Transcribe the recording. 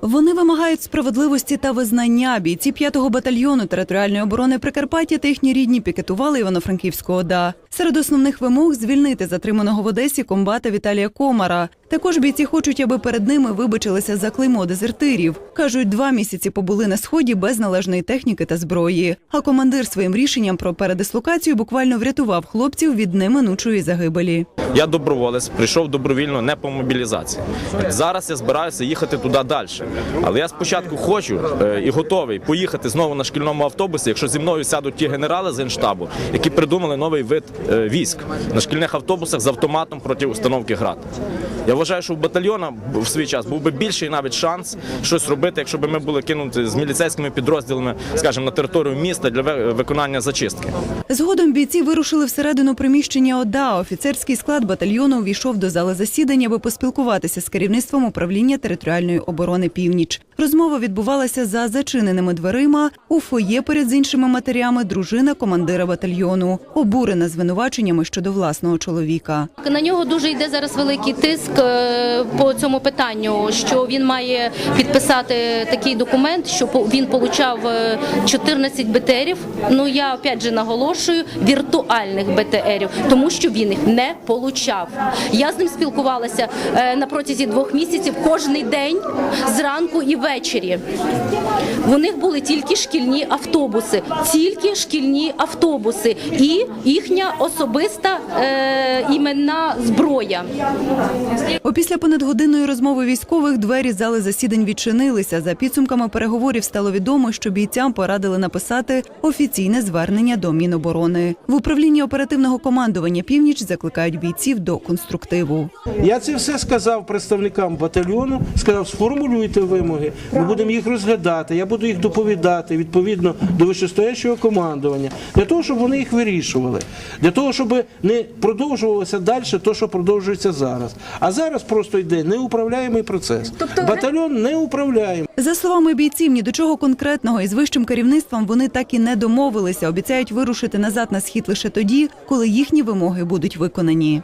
Вони вимагають справедливості та визнання. Бійці 5-го батальйону територіальної оборони Прикарпаття та їхні рідні пікетували Івано-Франківську ОДА. Серед основних вимог звільнити затриманого в Одесі комбата Віталія Комара. Також бійці хочуть, аби перед ними вибачилися за клеймо дезертирів. кажуть, два місяці побули на сході без належної техніки та зброї. А командир своїм рішенням про передислокацію буквально врятував хлопців від неминучої загибелі. Я доброволець, прийшов добровільно не по мобілізації. Зараз я збираюся їхати туди далі. Але я спочатку хочу е, і готовий поїхати знову на шкільному автобусі, якщо зі мною сядуть ті генерали з генштабу, які придумали новий вид е, військ на шкільних автобусах з автоматом проти установки град. Я вважаю, що у батальйона в свій час був би більший навіть шанс щось робити, якщо б ми були кинуті з міліцейськими підрозділами, скажімо, на територію міста для виконання зачистки. Згодом бійці вирушили всередину приміщення ОДА. Офіцерський склад батальйону увійшов до зали засідання, аби поспілкуватися з керівництвом управління територіальної оборони Північ. Розмова відбувалася за зачиненими дверима. У фоє поряд з іншими матерями дружина командира батальйону, обурена звинуваченнями щодо власного чоловіка. На нього дуже йде зараз великий тиск е, по цьому питанню, що він має підписати такий документ, що він получав е, 14 БТРів. Ну я опять же наголошую віртуальних БТРів, тому що він їх не получав. Я з ним спілкувалася е, на протязі двох місяців кожний день зранку і ввечері. У них були тільки шкільні автобуси, тільки шкільні автобуси і їхня особиста е, іменна зброя. Опісля понадгодинної розмови військових двері зали засідань відчинилися. За підсумками переговорів стало відомо, що бійцям порадили написати офіційне звернення до Міноборони. В управлінні оперативного командування Північ закликають бійців до конструктиву. Я це все сказав представникам батальйону, сказав, сформулюйте вимоги, ми будемо їх розглядати, я буду їх доповідати відповідно до вищестоящого командування, для того, щоб вони їх вирішували, для того, щоб не продовжувалося далі те, що продовжується зараз. А зараз просто йде неуправляємий процес. Батальйон неуправляємий. За словами бійців, ні до чого конкретного із вищим керівництвом вони так і не домовилися. Обіцяють вирушити назад на схід лише тоді, коли їхні вимоги будуть виконані.